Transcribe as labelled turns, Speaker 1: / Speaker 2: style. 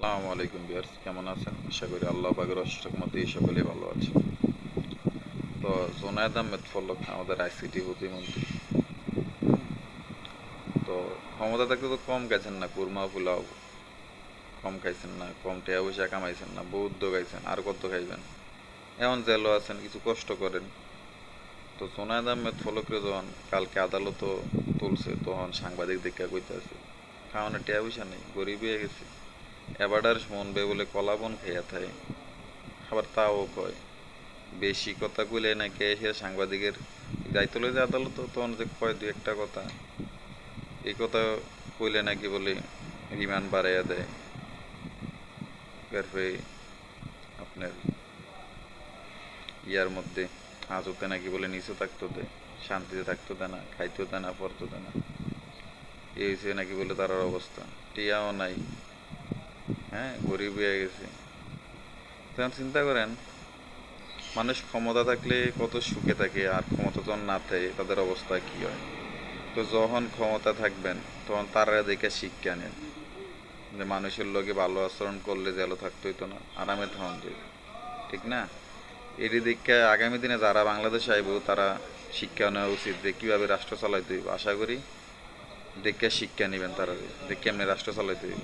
Speaker 1: আসসালামু আলাইকুম বিয়ার্স কেমন আছেন? আশা করি আল্লাহ অশেষ মতে সকলেই ভালো আছে তো জোনায়দ আহমেদ ফলক আমাদের আইসিটি প্রতিমন্ত্রী। তো ক্ষমতা থাকতে তো কম গেছেন না, কুরমা পোলাও কম খাইছেন না, কম টেয়া পয়সা কামাইছেন না বৌদ্ধ খাইছেন আর কত খাইবেন? এমন জেলও আছেন, কিছু কষ্ট করেন। তো জোনায়দ আহমেদ ফলকরে যখন কালকে আদালত তুলছে, তখন সাংবাদিক দেখা কইতেছে খাওয়ানো টেয়া পয়সা নেই গরিব হয়ে গেছে এবারটার মনবে বলে কলাবন খাইয়া থাকে আবার তাও কয়, বেশি কথা কইলে নাকি এসে সাংবাদিকের দায়িত্ব লই যে আদালত? তখন যে কয় দু একটা কথা। এই কথা কইলে নাকি বলে রিমান্ড বাড়াইয়া দেয়। এরপরে আপনার ইয়ার মধ্যে হাজতে নাকি বলে নিচে থাকতো দেয় শান্তিতে থাকতো দেয় না খাইতেও দেয় না, পড়তো দেয় না। এই হয়েছে নাকি বলে তার অবস্থা। টিয়াও নাই। হ্যাঁ গরিব হয়ে গেছে। তখন চিন্তা করেন, মানুষ ক্ষমতা থাকলে কত সুখে থাকে আর ক্ষমতা যখন না থাকে, তাদের অবস্থা কি হয়? তো যখন ক্ষমতা থাকবেন, তখন তারা দেখে শিক্ষা নেন। যে মানুষের লোকে ভালো আচরণ করলে জেলও থাকতে হইতো না, আরামে থাকুন যাবে ঠিক না? এটি দেখে আগামী দিনে যারা বাংলাদেশে আইব, তারা শিক্ষা নেওয়া উচিত যে কীভাবে রাষ্ট্র চালাইতে হইব। আশা করি দেখে শিক্ষা নেবেন তারা দেখে এমনি রাষ্ট্র চালাইতে হইব।